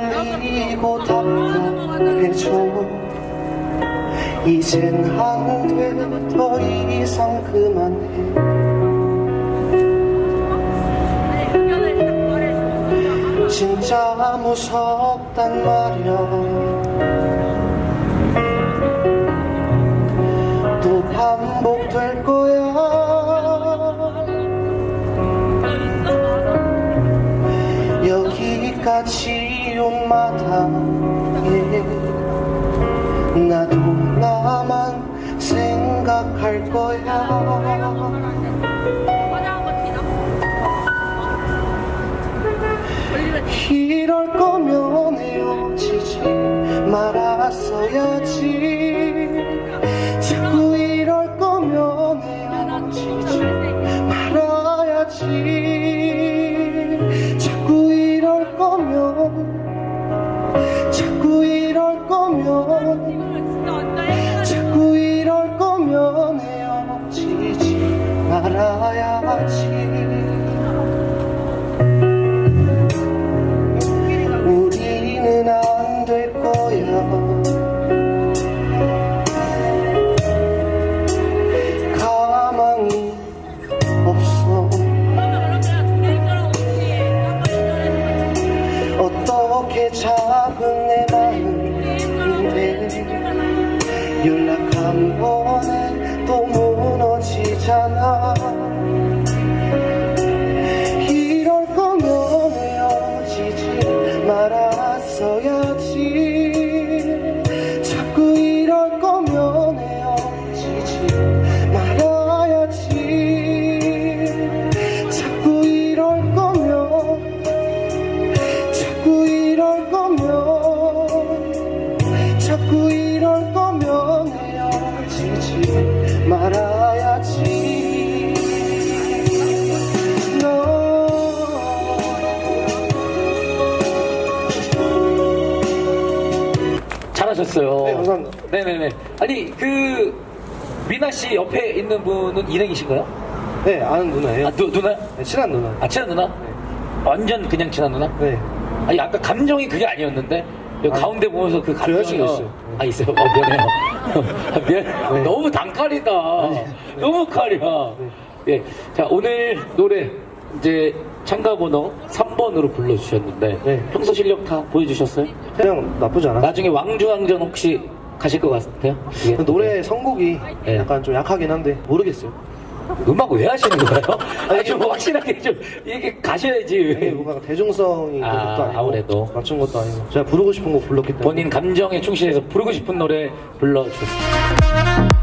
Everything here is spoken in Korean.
떨리고 답답해 줘 이젠 안돼더 이상 그만해. 진짜 무섭단 말이야. 또 반복될 거야. 여기까지 까지 온 마당에 나도 나만 생각할 거야. 이럴 거면 헤어지지 말았어야지. 자꾸 이럴 거면 헤어지지 말아야지. 자꾸 이럴 거면 어. 어떻게 작은 내 마음인데? 연락 한 번에 또 말았어야 잘하셨어요. 네, 감사합니다. 네네네. 아니 그 미나 씨 옆에 있는 분은 일행이신가요? 네, 아는 누나예요. 아 누, 누나? 네, 친한 누나. 아 친한 누나? 완전 그냥 친한 누나? 네. 아니 아까 감정이 그게 아니었는데 여기 아니, 가운데 보면서 그 감정이 여자친구 있어요. 아 있어요. 어, 미안해요. 아, 미안. 네. 너무 단칼이다. 너무 칼이야. 예. 자 오늘 노래 이제 참가 번호 3번으로 불러주셨는데 네. 평소 실력 다 보여주셨어요? 그냥 나쁘지 않아. 나중에 왕중왕전 혹시 가실 것 같아요? 이게? 노래 선곡이 네. 약간 좀 약하긴 한데 모르겠어요. 음악 왜 하시는 거예요? 아니 좀 확실하게 좀 이게 이게 가셔야지. 뭔가 대중성이 아, 그런 것도 아니고 아무래도. 맞춘 것도 아니고 제가 부르고 싶은 거 불렀기 때문에 본인 감정에 충실해서 부르고 싶은 노래 불러주세요.